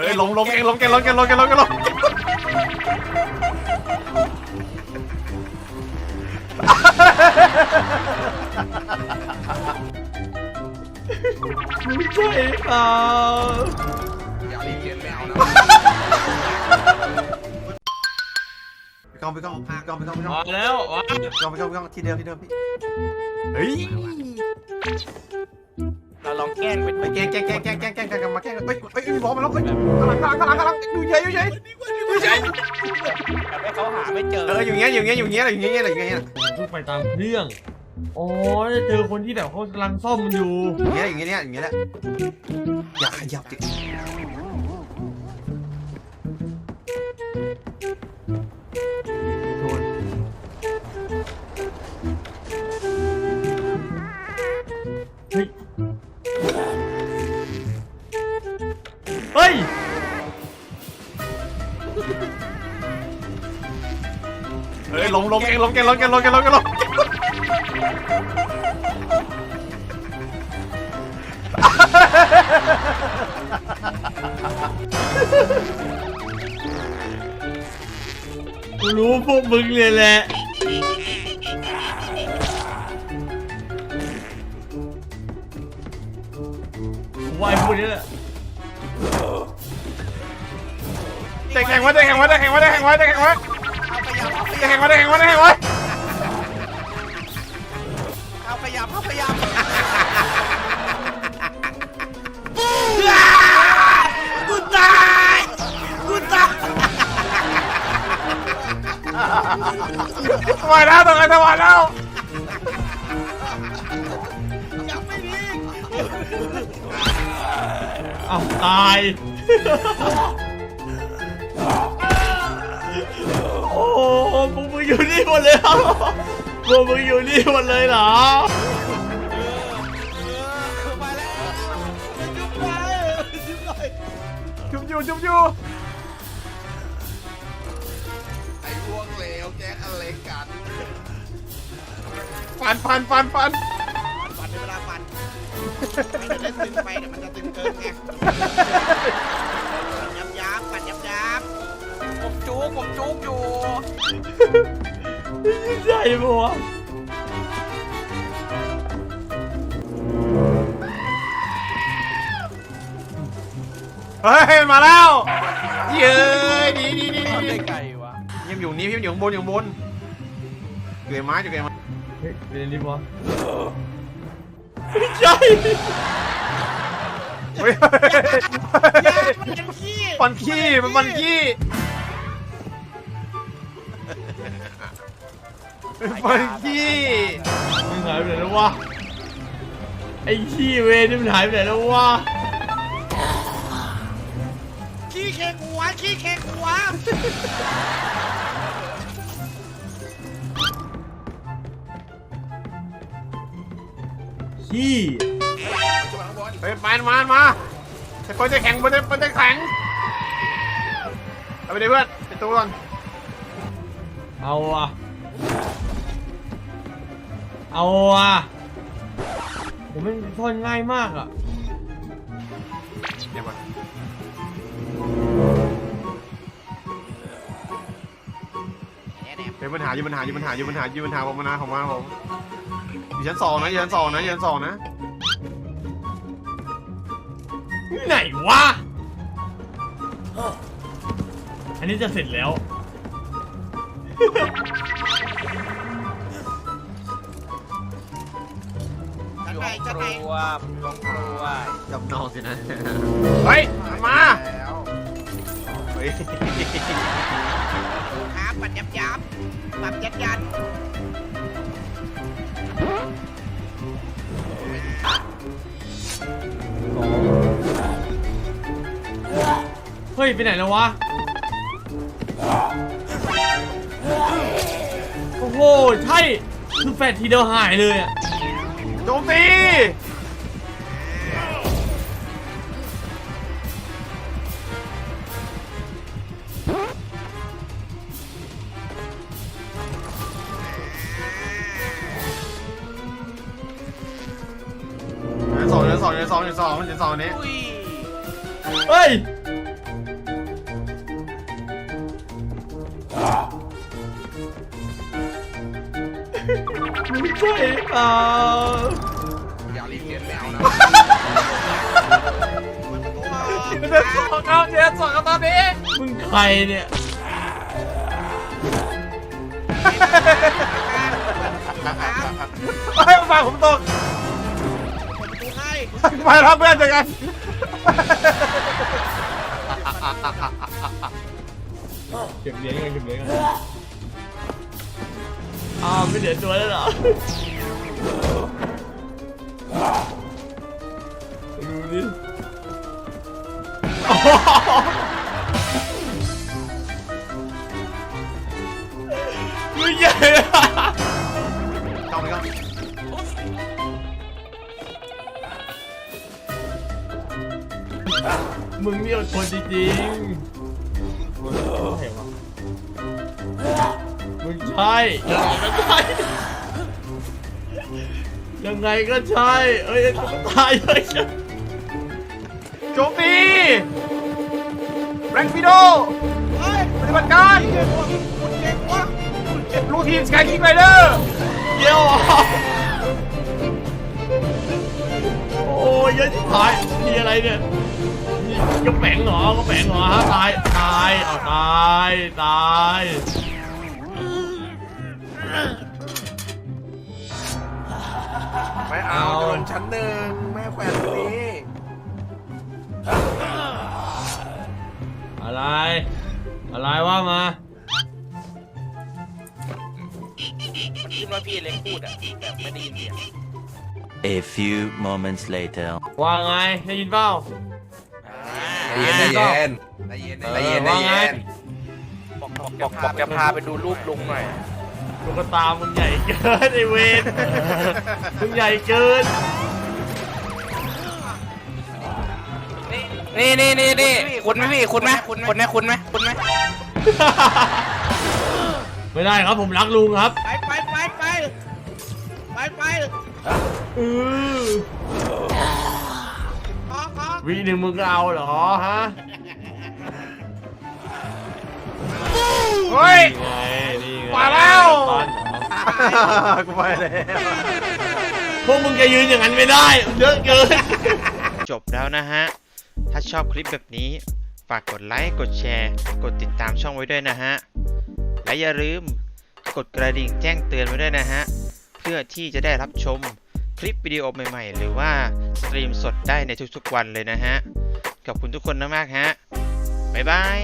เฮ้ยลงมลงมเก่งลงมก่งลงมก่งลงมก่งลงมเก่งล้มใช่ครับอย่ารีเจนแมวนะไปกองไปกองไปกองไปกองไปกองมาแล้ว ไปกองไปกองไปกองที่เดิมที่เดิมพี่เฮ้ย แกล้งเป็นไปแกล้งแกล้งแกล้งแกล้งแกล้งแกล้งแกล้งมาแกล้งเฮ้ยเฮ้ยมีบอลมาแล้วเฮ้ยกำลังกำลังกำลังกำลังดูเฉยดูเฉยดูเฉยแบบให้เขาหาไม่เจอเอออยู่เงี้ยอยู่เงี้ยอยู่เงี้ยอยู่เงี้ยอยู่เงี้ยอยู่เงี้ยทุกไปตามเรื่องอ๋อจะเจอคนที่แบบเขากำลังซ่อมอยู่อย่างเงี้ยอย่างเงี้ยอย่างเงี้ยแหละอย่าขยับดิ เฮ้ยลงลงเก่งลงเก่งลงเก่งลงเก่งลงเก่งลงกูรู้พวกมึงเลยแหละว่ายพวกนี้แหละเด็กแข่งว้เด็กแข่งว้เด็กแข่งว้เด็กแข่งว้เด็กแข่ง พยับเอายับแข่งมาแข่งมาไแข่งมาเอาขยาขยับกูตายตายทำไมนะทำไมทำไมแล้วยังไม่มีเอาตาย อ้โหพวกมึงอยู่นี่หมดเลยเหรอพวกมึงอยู่นี่หมดเลยเหรอมาแล้วจุ๊บเลยจุ๊บเลยจุบอยู่จุบอยู่ไอ้พวกเลวแจ็คอะไรกันฟันฟันฟันฟันปั่นในเวลาปั่นไม่ได้เล่นตึงไปเดี๋ยวมันจะตึงเกินไง ผมจุกอยู่ ใช่ปะวะเฮ้ยมาแล้ว เย้ยดีดีดีทำดีได้ไงวะยังอยู่นี่พี่อยู่ข้างบนอยู่ข้างบนเกยร์ไม้อยู่เกยร์ไม้เฮ้ยเป็นอะไรวะไม่ใช่เฮ้ยยังขี้ฟันขี้มันฟัน ขี้ฟันขี้มึงหายไปไหนแล้ววะไอ้ขี้เวรนี่มันหายไปไหนแล้ววะขี้เข่งหัวขี้เข่งหัวขี้จุ๊บข้างบนเฮ้ยแมนมามาไอ้คนจะแข่งคนจะคนจะแข่งเอาไปดิเพื่อนไปตู้ก่อน เอาอะเอาอะผมมันทนง่ายมากอะเดี๋ยวก่อนเป็นปัญหาอยู่ปัญหาอยู่ปัญหาอยู่ปัญหาอยู่ปัญหาผมนะของมาผมอยู่ชั้นสองนะอยู่ชั้นสองนะอยู่ชั้นสองนะไหนวะอันนี้จะเสร็จแล้ว จัดไปจัดไปรัวอยู่ห้องครัวจำนองสินะเฮ้ยมันมาแล้วเฮ้ยครับปั่นยับยับปั่นยัดยันเฮ้ย ไปไหนแล้ววะ โอ้โห ใช่ คือแฟดทีเดียวหายเลยอะโจมตีชั้นสองชั้นสองชั้นสองชั้นสองชั้นสองนี้อุ้ยเฮ้ย ใช่หรือเปล่าอย่ารีบเรียนแมวนะมันตัวเดินสองเอาเดินสองเอาตอนนี้มึงใครเนี่ยให้มาฟังผมตกไปรับเพื่อนจอกันเก็บเหรียญกันเก็บเหรียญกัน อ้าวไม่เหลือตัวแล้วเหรอดูดิโอ้โหมึงใหญ่อะเข้าไปก่อนมึงนี่อดทนจริงๆ ใช่ยังไงก็ใช่ยังไงก็ใช่เอ้ยกูตายเลยโจมตีแรงฟิโดเฮ้ยปฏิบัติการเก่งวะคุณเก่งวะลูกทีมสกายคิงไรเดอร์เดี๋ยวอะโอ้ยเยอะชิบหายมีอะไรเนี่ยนี่กระแปงเหรอกระแปงเหรอฮะตาย ตาย เอาตาย ตาย ไม่เอาโดนชั้นหนึ่งแม่แขวนตรงนี้อะไร อะไรว่ามามันคิดว่าพี่เล็กพูดอะแบบไม่ได้ยินเสียง A few moments later. ว่าไงได้ยินเปล่าใจเย็นใจเย็นใจเย็นใจเย็นใจเย็นบอกบอกบอกบอกจะพาไปดูรูปลุงหน่อย ตุ๊กตามึงใหญ่เกินไอเวนมึงใหญ่เกิน นี่นี่นี่นี่คุณไหมพี่คุณไหมคุณไหมคุณไหมคุณไหมคุณไหมไม่ได้ครับผมรักลุงครับไปไปไปไปไปไปเออขอขอวิหนึ่งมึงก็เอาเหรอฮะ กูไปแล้วพวกมึงจะยืนอย่างนั้นไม่ได้ เยอะเกิน จบแล้วนะฮะ ถ้าชอบคลิปแบบนี้ ฝากกดไลค์ กดแชร์ กดติดตามช่องไว้ด้วยนะฮะ และอย่าลืมกดกระดิ่งแจ้งเตือนไว้ด้วยนะฮะ เพื่อที่จะได้รับชมคลิปวิดีโอใหม่ๆ หรือว่าสตรีมสดได้ในทุกๆวันเลยนะฮะ ขอบคุณทุกคนมากๆฮะ บ๊ายบาย